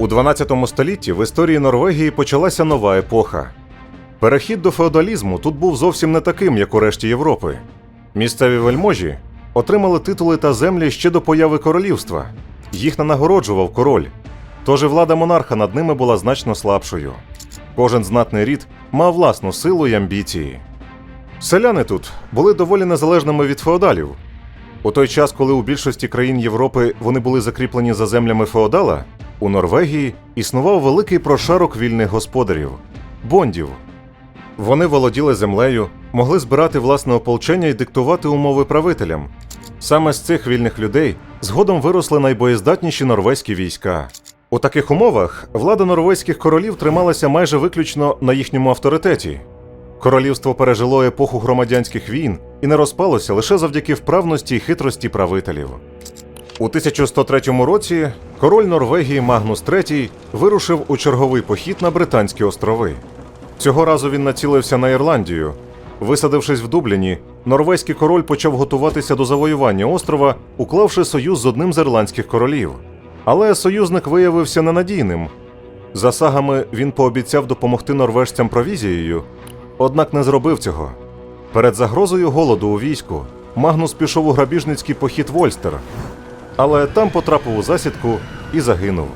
У 12 столітті в історії Норвегії почалася нова епоха. Перехід до феодалізму тут був зовсім не таким, як у решті Європи. Місцеві вельможі отримали титули та землі ще до появи королівства. Їх не нагороджував король, тож і влада монарха над ними була значно слабшою. Кожен знатний рід мав власну силу й амбіції. Селяни тут були доволі незалежними від феодалів. У той час, коли у більшості країн Європи вони були закріплені за землями феодала, у Норвегії існував великий прошарок вільних господарів бондів. Вони володіли землею, могли збирати власне ополчення і диктувати умови правителям. Саме з цих вільних людей згодом виросли найбоєздатніші норвезькі війська. У таких умовах влада норвезьких королів трималася майже виключно на їхньому авторитеті. Королівство пережило епоху громадянських війн і не розпалося лише завдяки вправності і хитрості правителів. У 1103 році король Норвегії Магнус III вирушив у черговий похід на Британські острови. Цього разу він націлився на Ірландію. Висадившись в Дубліні, норвезький король почав готуватися до завоювання острова, уклавши союз з одним з ірландських королів. Але союзник виявився ненадійним. За сагами він пообіцяв допомогти норвежцям провізією, однак не зробив цього. Перед загрозою голоду у війську Магнус пішов у грабіжницький похід в Ольстер, але там потрапив у засідку і загинув.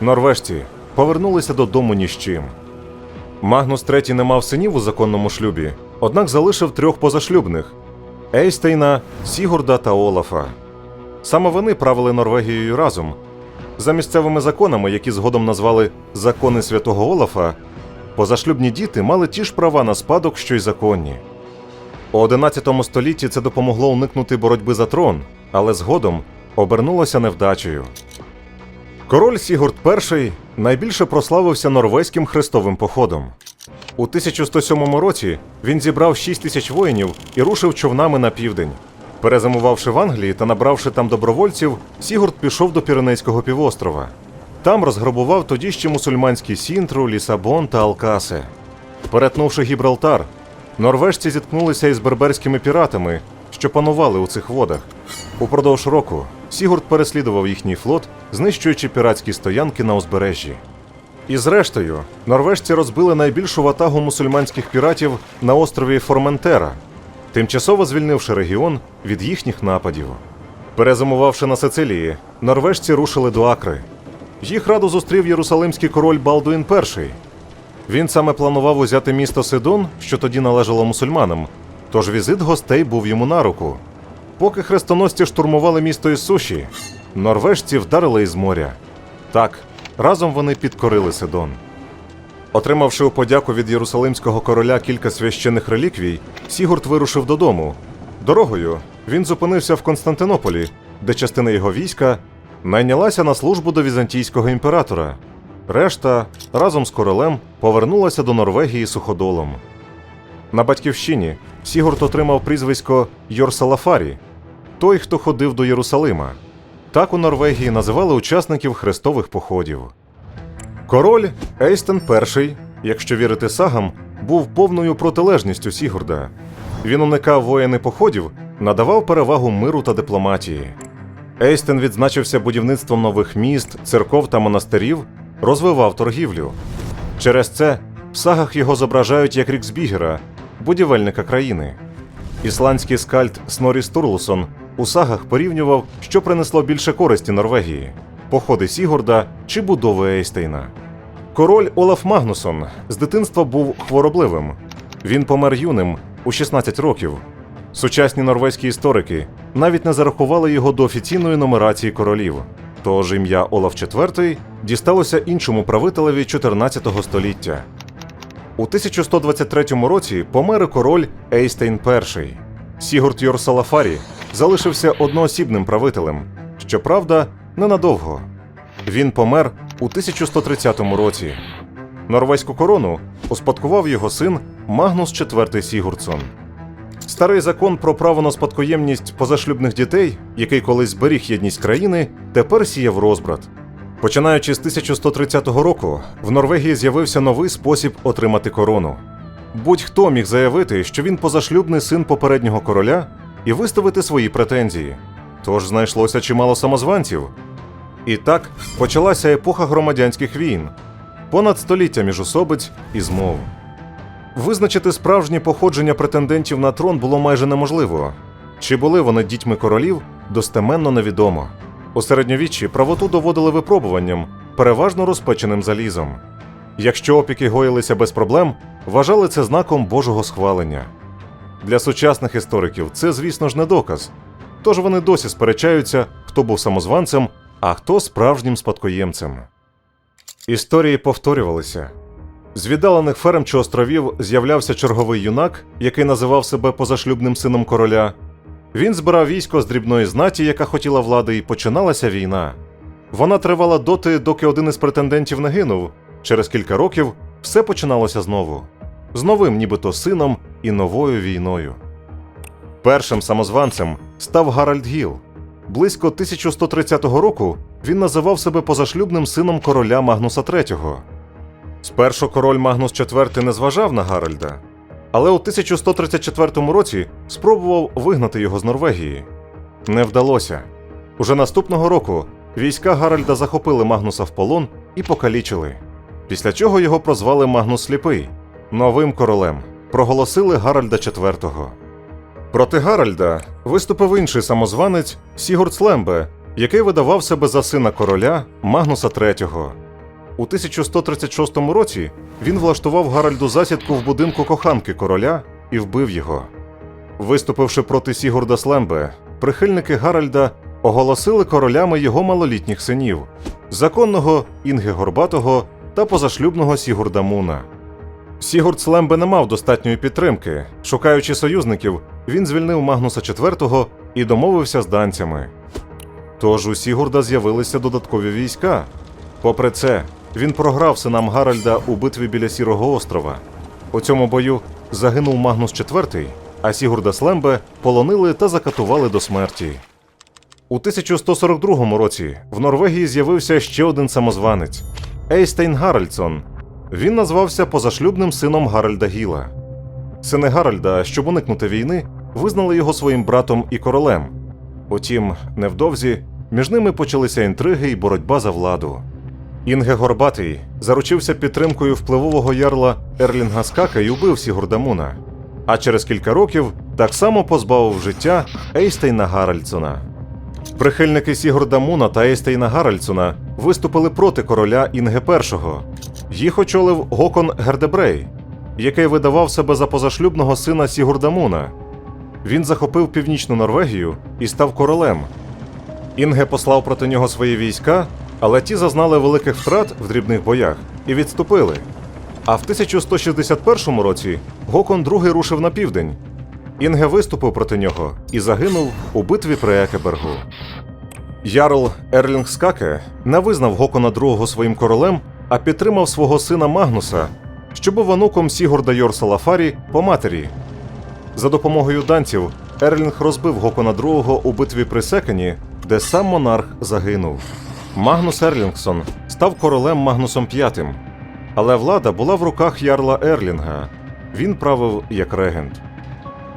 Норвежці повернулися додому ні з чим. Магнус III не мав синів у законному шлюбі, однак залишив трьох позашлюбних Ейстейна, Сігурда та Олафа. Саме вони правили Норвегією разом. За місцевими законами, які згодом назвали Закони святого Олафа, позашлюбні діти мали ті ж права на спадок, що й законні. У 11 столітті це допомогло уникнути боротьби за трон, але згодом обернулося невдачею. Король Сігурд І найбільше прославився норвезьким хрестовим походом. У 1107 році він зібрав 6 тисяч воїнів і рушив човнами на південь. Перезимувавши в Англії та набравши там добровольців, Сігурд пішов до Піренейського півострова. Там розграбував тоді ще мусульманські Сінтру, Лісабон та Алкасе. Перетнувши Гібралтар, норвежці зіткнулися із берберськими піратами, що панували у цих водах. Упродовж року Сігурд переслідував їхній флот, знищуючи піратські стоянки на узбережжі. І зрештою, норвежці розбили найбільшу ватагу мусульманських піратів на острові Форментера, тимчасово звільнивши регіон від їхніх нападів. Перезимувавши на Сицилії, норвежці рушили до Акри. Їх раду зустрів єрусалимський король Балдуїн І. Він саме планував узяти місто Сидон, що тоді належало мусульманам, тож візит гостей був йому на руку. Поки хрестоносці штурмували місто із суші, норвежці вдарили із моря. Так, разом вони підкорили Сидон. Отримавши у подяку від єрусалимського короля кілька священних реліквій, Сігурд вирушив додому. Дорогою він зупинився в Константинополі, де частина його війська найнялася на службу до візантійського імператора. Решта разом з королем повернулася до Норвегії суходолом. На батьківщині Сігурд отримав прізвисько Йорсалафарі той, хто ходив до Єрусалима. Так у Норвегії називали учасників хрестових походів. Король Ейстен І, якщо вірити сагам, був повною протилежністю Сігурда. Він уникав воєн і походів, надавав перевагу миру та дипломатії. Ейстен відзначився будівництвом нових міст, церков та монастирів, розвивав торгівлю. Через це в сагах його зображають як Ріксбігера, будівельника країни. Ісландський скальд Снорі Стурлсон у сагах порівнював, що принесло більше користі Норвегії походи Сігурда чи будови Ейстейна. Король Олаф Магнусон з дитинства був хворобливим. Він помер юним у 16 років. Сучасні норвезькі історики навіть не зарахували його до офіційної нумерації королів. Тож ім'я Олаф IV дісталося іншому правителеві 14 століття. У 1123 році помер король Ейстейн І. Сігурд Йорсалафарі залишився одноосібним правителем. Щоправда, ненадовго. Він помер у 1130 році. Норвезьку корону успадкував його син Магнус IV Сігурдсон. Старий закон про право на спадкоємність позашлюбних дітей, який колись зберіг єдність країни, тепер сіяв розбрат. Починаючи з 1130 року, в Норвегії з'явився новий спосіб отримати корону. Будь-хто міг заявити, що він позашлюбний син попереднього короля, і виставити свої претензії. Тож знайшлося чимало самозванців. І так почалася епоха громадянських війн, понад століття міжособиць і змов. Визначити справжнє походження претендентів на трон було майже неможливо. Чи були вони дітьми королів, достеменно невідомо. У середньовіччі правоту доводили випробуванням, переважно розпеченим залізом. Якщо опіки гоїлися без проблем, вважали це знаком Божого схвалення. Для сучасних істориків це, звісно ж, не доказ. Тож вони досі сперечаються, хто був самозванцем, а хто справжнім спадкоємцем. Історії повторювалися. З віддалених ферм чи островів з'являвся черговий юнак, який називав себе позашлюбним сином короля. Він збирав військо з дрібної знаті, яка хотіла влади, і починалася війна. Вона тривала доти, доки один із претендентів не гинув. Через кілька років все починалося знову з новим, нібито сином і новою війною. Першим самозванцем став Гаральд Гіл. Близько 1130 року він називав себе позашлюбним сином короля Магнуса III. Спершу король Магнус IV не зважав на Гаральда, але у 1134 році спробував вигнати його з Норвегії. Не вдалося. Уже наступного року війська Гаральда захопили Магнуса в полон і покалічили. Після чого його прозвали Магнус Сліпий. Новим королем проголосили Гаральда IV. Проти Гаральда виступив інший самозванець Сігурд Слембе, який видавав себе за сина короля Магнуса III. У 1136 році він влаштував Гаральду засідку в будинку коханки короля і вбив його. Виступивши проти Сігурда Слембе, прихильники Гаральда оголосили королями його малолітніх синів законного Інги Горбатого та позашлюбного Сігурда Муна. Сігурд Слембе не мав достатньої підтримки. Шукаючи союзників, він звільнив Магнуса IV і домовився з данцями. Тож у Сігурда з'явилися додаткові війська. Попри це, він програв синам Гаральда у битві біля Сірого острова. У цьому бою загинув Магнус IV, а Сігурда Слембе полонили та закатували до смерті. У 1142 році в Норвегії з'явився ще один самозванець Ейстейн Гаральдсон. Він назвався позашлюбним сином Гаральда Гіла. Сини Гаральда, щоб уникнути війни, визнали його своїм братом і королем. Утім, невдовзі між ними почалися інтриги і боротьба за владу. Інге Горбатий заручився підтримкою впливового ярла Ерлінга Скака і убив Сігурда Муна. А через кілька років так само позбавив життя Ейстейна Гаральдсона. Прихильники Сігурда Муна та Ейстейна Гаральдсона виступили проти короля Інге І. Їх очолив Гокон Гердебрей, який видавав себе за позашлюбного сина Сігурда Муна. Він захопив північну Норвегію і став королем. Інге послав проти нього свої війська, але ті зазнали великих втрат в дрібних боях і відступили. А в 1161 році Гокон II рушив на південь. Інге виступив проти нього і загинув у битві при Екебергу. Ярл Ерлінг Скаке не визнав Гокона II своїм королем, а підтримав свого сина Магнуса, що був онуком Сігурда Йорсалафарі по матері. За допомогою данців Ерлінг розбив Гокона II у битві при Секені, де сам монарх загинув. Магнус Ерлінгсон став королем Магнусом V, але влада була в руках ярла Ерлінга. Він правив як регент.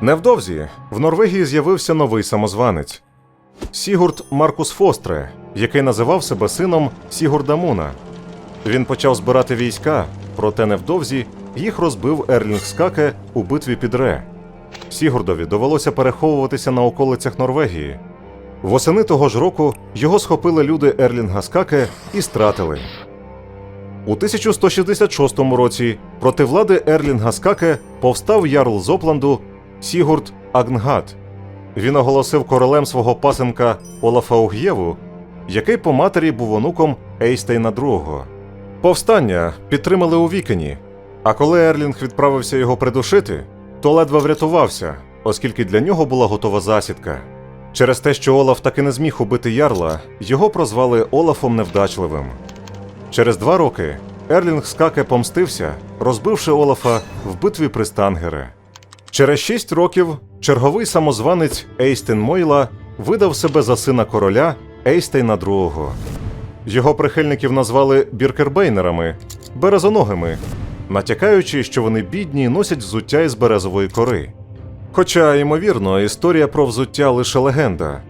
Невдовзі в Норвегії з'явився новий самозванець Сігурд Маркус Фостре, який називав себе сином Сігурда Муна. Він почав збирати війська, проте невдовзі їх розбив Ерлінг Скаке у битві під Ре. Сігурдові довелося переховуватися на околицях Норвегії. Восени того ж року його схопили люди Ерлінга Скаке і стратили. У 1166 році проти влади Ерлінга Скаке повстав ярл з Опланду Сігурд Агнгат. Він оголосив королем свого пасенка Олафа Уг'єву, який по матері був онуком Ейстейна II. Повстання підтримали у Вікені, а коли Ерлінг відправився його придушити, то ледве врятувався, оскільки для нього була готова засідка. Через те, що Олаф таки не зміг убити ярла, його прозвали Олафом Невдачливим. Через два роки Ерлінг Скаке помстився, розбивши Олафа в битві при Стангере. Через шість років черговий самозванець Ейстен Мойла видав себе за сина короля Ейстейна II. Його прихильників назвали біркербейнерами, березоногими, натякаючи, що вони бідні і носять взуття із березової кори. Хоча, ймовірно, історія про взуття лише легенда.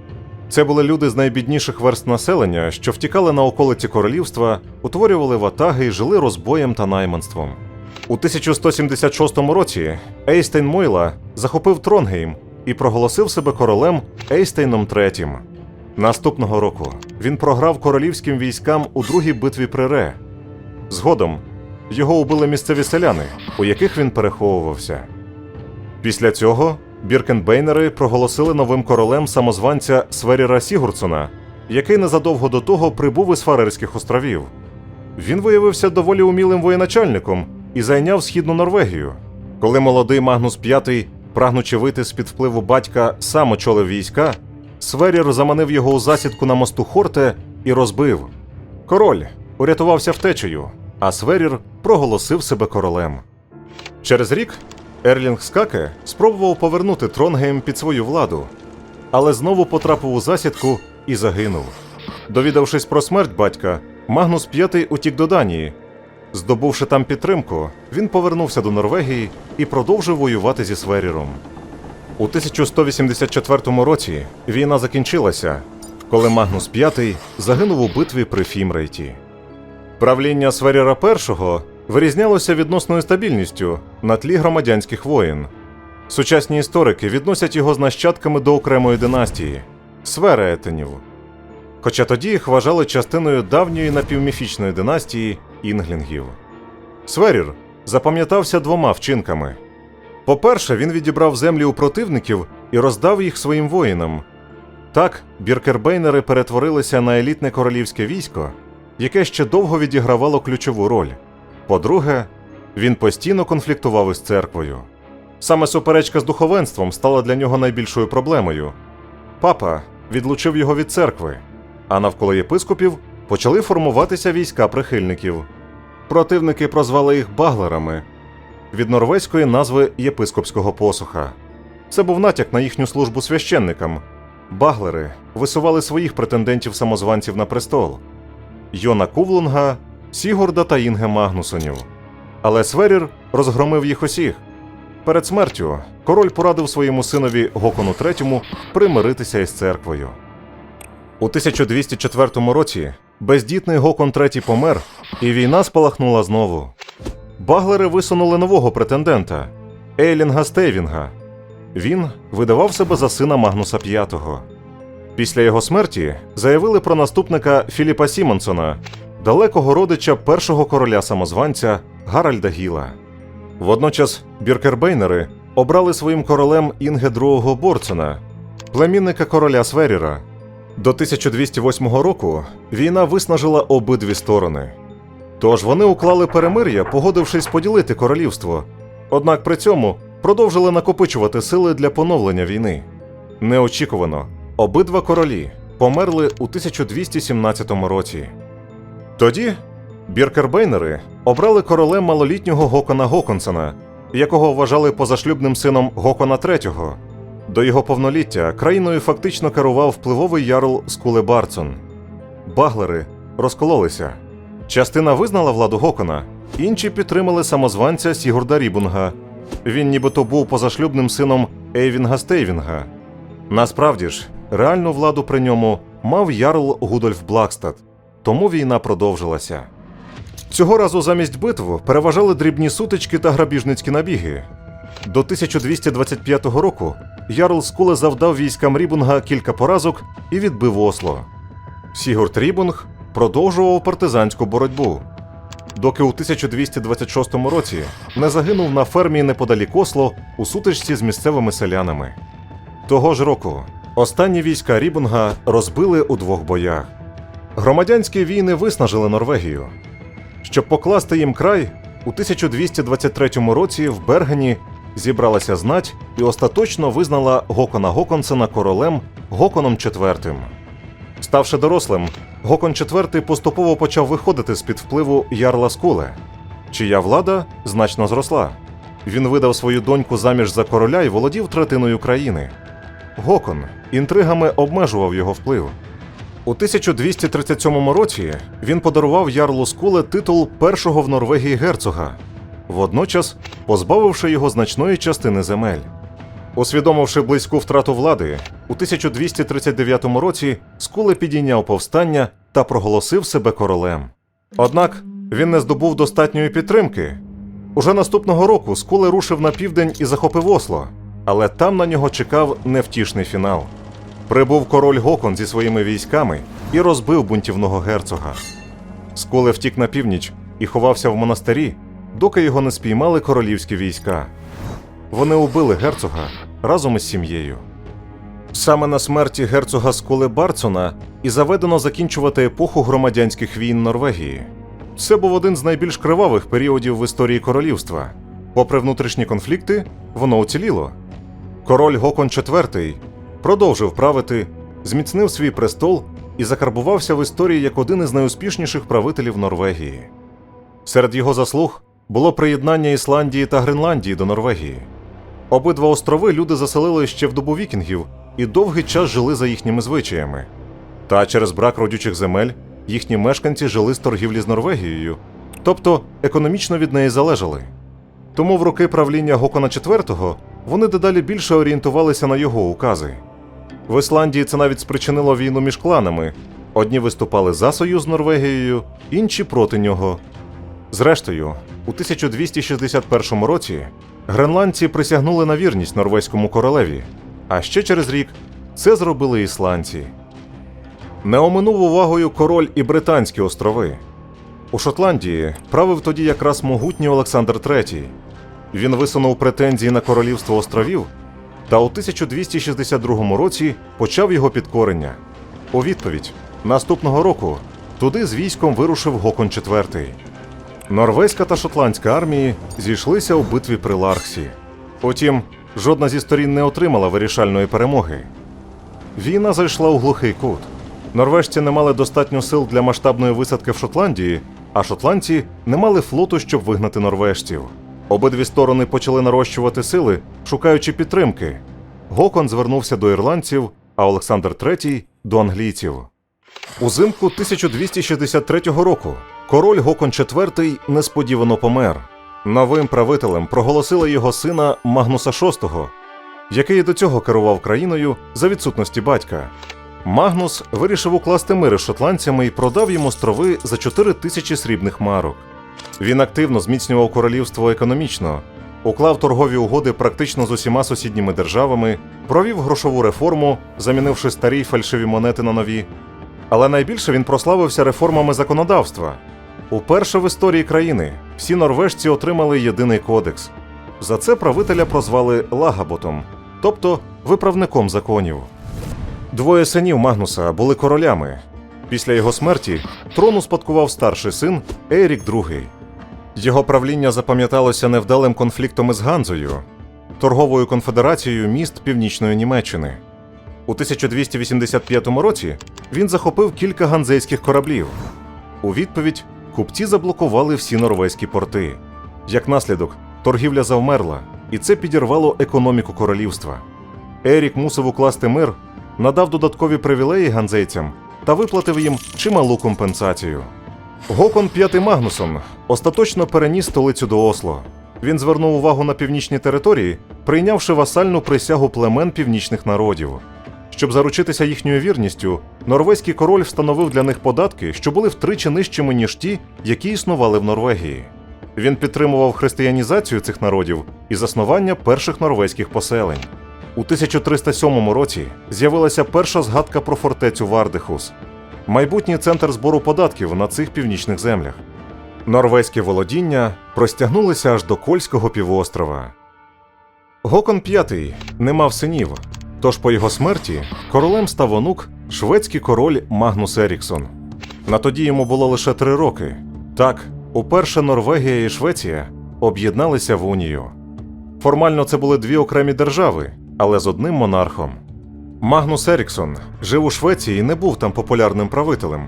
Це були люди з найбідніших верст населення, що втікали на околиці королівства, утворювали ватаги і жили розбоєм та найманством. У 1176 році Ейстейн Мойла захопив Тронгейм і проголосив себе королем Ейстейном III. Наступного року він програв королівським військам у другій битві при Ре. Згодом його убили місцеві селяни, у яких він переховувався. Після цього Біркенбейнери проголосили новим королем самозванця Сверіра Сігурдсона, який незадовго до того прибув із Фарерських островів. Він виявився доволі умілим воєначальником і зайняв східну Норвегію. Коли молодий Магнус V, прагнучи вийти з під впливу батька, сам очолив війська, Сверір заманив його у засідку на мосту Хорте і розбив. Король урятувався втечею, а Сверір проголосив себе королем. Через рік Ерлінг Скаке спробував повернути Тронгейм під свою владу, але знову потрапив у засідку і загинув. Довідавшись про смерть батька, Магнус V утік до Данії. Здобувши там підтримку, він повернувся до Норвегії і продовжив воювати зі Сверіром. У 1184 році війна закінчилася, коли Магнус V загинув у битві при Фімрейті. Правління Сверіра І вирізнялося відносною стабільністю на тлі громадянських воєн. Сучасні історики відносять його з нащадками до окремої династії Свереетенів. Хоча тоді їх вважали частиною давньої напівміфічної династії інглінгів. Сверір запам'ятався двома вчинками. По-перше, він відібрав землі у противників і роздав їх своїм воїнам. Так, біркербейнери перетворилися на елітне королівське військо, яке ще довго відігравало ключову роль. По-друге, він постійно конфліктував із церквою. Саме суперечка з духовенством стала для нього найбільшою проблемою. Папа відлучив його від церкви, а навколо єпископів почали формуватися війська прихильників. Противники прозвали їх баглерами від норвезької назви єпископського посуха. Це був натяк на їхню службу священникам. Баглери висували своїх претендентів-самозванців на престол Йона Кувлунга, Сігурда та Інге Магнусонів. Але Сверір розгромив їх усіх. Перед смертю король порадив своєму синові Гокону III примиритися із церквою. У 1204 році бездітний Гокон III помер, і війна спалахнула знову. Баглери висунули нового претендента Ейлінга Стейвінга. Він видавав себе за сина Магнуса V. Після його смерті заявили про наступника Філіпа Сімонсона, далекого родича першого короля самозванця Гаральда Гіла. Водночас біркербейнери обрали своїм королем Інге II Борцена, племінника короля Сверіра. До 1208 року війна виснажила обидві сторони. Тож вони уклали перемир'я, погодившись поділити королівство. Однак при цьому продовжили накопичувати сили для поновлення війни. Неочікувано, обидва королі померли у 1217 році. Тоді біркербейнери обрали королем малолітнього Гокона Гоконсена, якого вважали позашлюбним сином Гокона III. До його повноліття країною фактично керував впливовий ярл Скуле Барцон. Баглери розкололися. Частина визнала владу Гокона, інші підтримали самозванця Сігурда Рібунга. Він нібито був позашлюбним сином Ейвінга Стейвінга. Насправді ж, реальну владу при ньому мав ярл Гудольф Блакстад, тому війна продовжилася. Цього разу замість битв переважали дрібні сутички та грабіжницькі набіги. До 1225 року Ярл Скуле завдав військам Рібунга кілька поразок і відбив Осло. Сігурд Рібунг продовжував партизанську боротьбу, доки у 1226 році не загинув на фермі неподалік Осло у сутичці з місцевими селянами. Того ж року останні війська Рібунга розбили у двох боях. Громадянські війни виснажили Норвегію. Щоб покласти їм край, у 1223 році в Бергені зібралася знать і остаточно визнала Гокона Гоконсена королем Гоконом IV. Ставши дорослим, Гокон IV поступово почав виходити з-під впливу ярла Скуле, чия влада значно зросла. Він видав свою доньку заміж за короля і володів третиною країни. Гокон інтригами обмежував його вплив. У 1237 році він подарував ярлу Скуле титул першого в Норвегії герцога, водночас позбавивши його значної частини земель. Усвідомивши близьку втрату влади, у 1239 році Скуле підійняв повстання та проголосив себе королем. Однак він не здобув достатньої підтримки. Уже наступного року Скуле рушив на південь і захопив Осло, але там на нього чекав невтішний фінал. Прибув король Гокон зі своїми військами і розбив бунтівного герцога. Скуле втік на північ і ховався в монастирі, доки його не спіймали королівські війська. Вони убили герцога разом із сім'єю. Саме на смерті герцога Скуле Барцона і заведено закінчувати епоху громадянських війн Норвегії. Це був один з найбільш кривавих періодів в історії королівства. Попри внутрішні конфлікти, воно уціліло. Король Гокон IV продовжив правити, зміцнив свій престол і закарбувався в історії як один із найуспішніших правителів Норвегії. Серед його заслуг було приєднання Ісландії та Гренландії до Норвегії. Обидва острови люди заселили ще в добу вікінгів і довгий час жили за їхніми звичаями. Та через брак родючих земель їхні мешканці жили з торгівлі з Норвегією, тобто економічно від неї залежали. Тому в роки правління Гокона IV вони дедалі більше орієнтувалися на його укази. В Ісландії це навіть спричинило війну між кланами. Одні виступали за союз з Норвегією, інші проти нього. Зрештою, у 1261 році гренландці присягнули на вірність норвезькому королеві, а ще через рік це зробили ісландці. Не оминув увагою король і Британські острови. У Шотландії правив тоді якраз могутній Олександр III. Він висунув претензії на королівство островів та у 1262 році почав його підкорення. У відповідь наступного року туди з військом вирушив Гокон IV. Норвезька та шотландська армії зійшлися у битві при Ларксі. Утім, жодна зі сторін не отримала вирішальної перемоги. Війна зайшла у глухий кут. Норвежці не мали достатньо сил для масштабної висадки в Шотландії, а шотландці не мали флоту, щоб вигнати норвежців. Обидві сторони почали нарощувати сили, шукаючи підтримки. Гокон звернувся до ірландців, а Олександр III – до англійців. Узимку 1263 року король Гокон IV несподівано помер. Новим правителем проголосили його сина Магнуса VI, який до цього керував країною за відсутності батька. Магнус вирішив укласти мир із шотландцями і продав їм острови за 4 тисячі срібних марок. Він активно зміцнював королівство економічно, уклав торгові угоди практично з усіма сусідніми державами, провів грошову реформу, замінивши старі фальшиві монети на нові. Але найбільше він прославився реформами законодавства. Уперше в історії країни всі норвежці отримали єдиний кодекс. За це правителя прозвали Лагаботом, тобто виправником законів. Двоє синів Магнуса були королями. Після його смерті трон успадкував старший син Ерік II. Його правління запам'яталося невдалим конфліктом із Ганзою, торговою конфедерацією міст Північної Німеччини. У 1285 році він захопив кілька ганзейських кораблів. У відповідь купці заблокували всі норвезькі порти. Як наслідок, торгівля завмерла, і це підірвало економіку королівства. Ерік мусив укласти мир, надав додаткові привілеї ганзейцям та виплатив їм чималу компенсацію. Гокон V Магнусон остаточно переніс столицю до Осло. Він звернув увагу на північні території, прийнявши васальну присягу племен північних народів. Щоб заручитися їхньою вірністю, норвезький король встановив для них податки, що були втричі нижчими, ніж ті, які існували в Норвегії. Він підтримував християнізацію цих народів і заснування перших норвезьких поселень. У 1307 році з'явилася перша згадка про фортецю Вардихус, майбутній центр збору податків на цих північних землях. Норвезькі володіння простягнулися аж до Кольського півострова. Гокон V не мав синів, тож по його смерті королем став онук шведський король Магнус Еріксон. На тоді йому було лише три роки. Так, уперше Норвегія і Швеція об'єдналися в унію. Формально це були дві окремі держави, але з одним монархом. Магнус Еріксон жив у Швеції і не був там популярним правителем.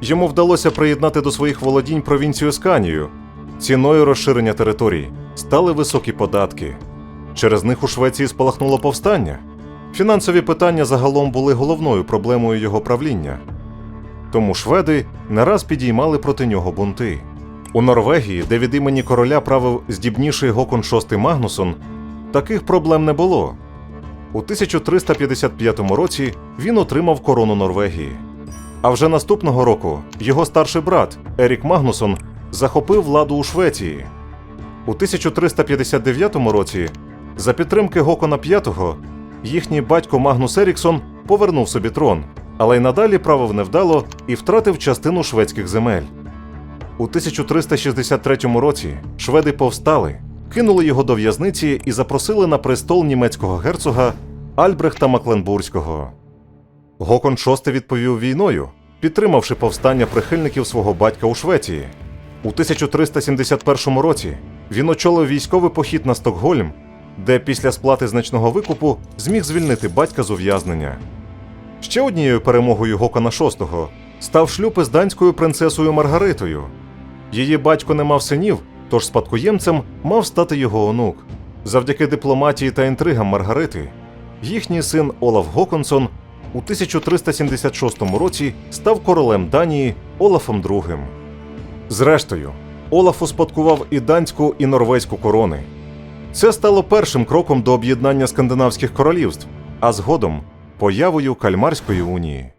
Йому вдалося приєднати до своїх володінь провінцію Сканію. Ціною розширення територій стали високі податки. Через них у Швеції спалахнуло повстання. Фінансові питання загалом були головною проблемою його правління. Тому шведи не раз підіймали проти нього бунти. У Норвегії, де від імені короля правив здібніший Гокон VI Магнусон, таких проблем не було, У 1355 році він отримав корону Норвегії. А вже наступного року його старший брат Ерік Магнусон захопив владу у Швеції. У 1359 році, за підтримки Гокона V, їхній батько Магнус Еріксон повернув собі трон, але й надалі правив невдало і втратив частину шведських земель. У 1363 році шведи повстали, кинули його до в'язниці і запросили на престол німецького герцога Альбрехта Макленбурзького. Гокон VI відповів війною, підтримавши повстання прихильників свого батька у Швеції. У 1371 році він очолив військовий похід на Стокгольм, де після сплати значного викупу зміг звільнити батька з ув'язнення. Ще однією перемогою Гокона VI став шлюб із данською принцесою Маргаритою. Її батько не мав синів, тож спадкоємцем мав стати його онук. Завдяки дипломатії та інтригам Маргарити, їхній син Олаф Гоконсон у 1376 році став королем Данії Олафом II. Зрештою, Олаф успадкував і данську, і норвезьку корони. Це стало першим кроком до об'єднання скандинавських королівств, а згодом появою Кальмарської унії.